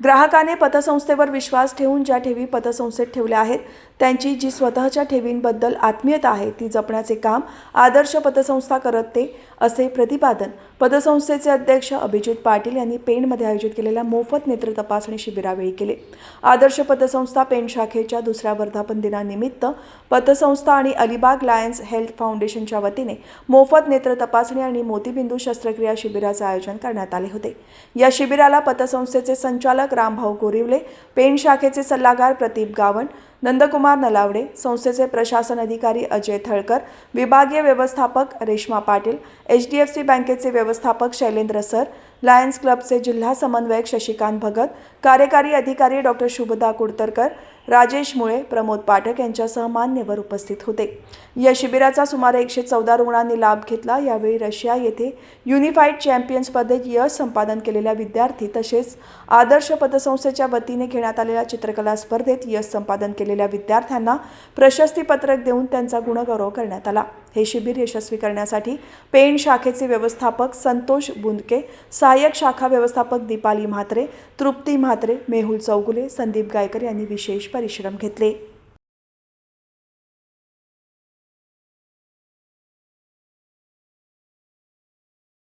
ग्राहकाने पतसंस्थेवर विश्वास ठेवून ज्या ठेवी पतसंस्थेत ठेवल्या आहेत त्यांची जी स्वतःच्या ठेवींबद्दल आत्मीयता आहे ती जपण्याचे काम आदर्श पतसंस्था करते असे प्रतिपादन पतसंस्थेचे अध्यक्ष अभिजित पाटील यांनी पेणमध्ये आयोजित केलेल्या मोफत नेत्र तपासणी शिबिरावेळी केले. आदर्श पतसंस्था पेण शाखेच्या दुसऱ्या वर्धापन दिनानिमित्त पतसंस्था आणि अलिबाग लायन्स हेल्थ फाउंडेशनच्या वतीने मोफत नेत्र तपासणी आणि मोतीबिंदू शस्त्रक्रिया शिबिराचे आयोजन करण्यात आले होते. या शिबिराला पतसंस्थेचे संचालक रामभाऊ गोरिवले पेण शाखेचे सल्लागार प्रदीप गावण नंदकुमार नलावडे संस्थेचे प्रशासन अधिकारी अजय थळकर विभागीय व्यवस्थापक Reshma Patil H D F C बँकेचे व्यवस्थापक शैलेंद्र सर लायन्स क्लबचे जिल्हा समन्वयक शशिकांत भगत कार्यकारी अधिकारी डॉक्टर शुभदा कुडतरकर राजेश मुळे प्रमोद पाठक यांच्यासह मान्यवर उपस्थित होते. या शिबिराचा सुमारे एकशे चौदा रुग्णांनी लाभ घेतला. यावेळी रशिया येथे युनिफाईड चॅम्पियन स्पर्धेत यश संपादन केलेल्या विद्यार्थी तसेच आदर्श पतसंस्थेच्या वतीने घेण्यात आलेल्या चित्रकला स्पर्धेत यश संपादन केलेल्या विद्यार्थ्यांना प्रशस्तीपत्रक देऊन त्यांचा गुणगौरव करण्यात आला. हे शिबिर यशस्वी करण्यासाठी पेण शाखेचे व्यवस्थापक संतोष बुंदके सहाय्यक शाखा व्यवस्थापक दीपाली म्हात्रे तृप्ती म्हात्रे मेहुल चौगुले संदीप गायकर यांनी विशेष परिश्रम घेतले.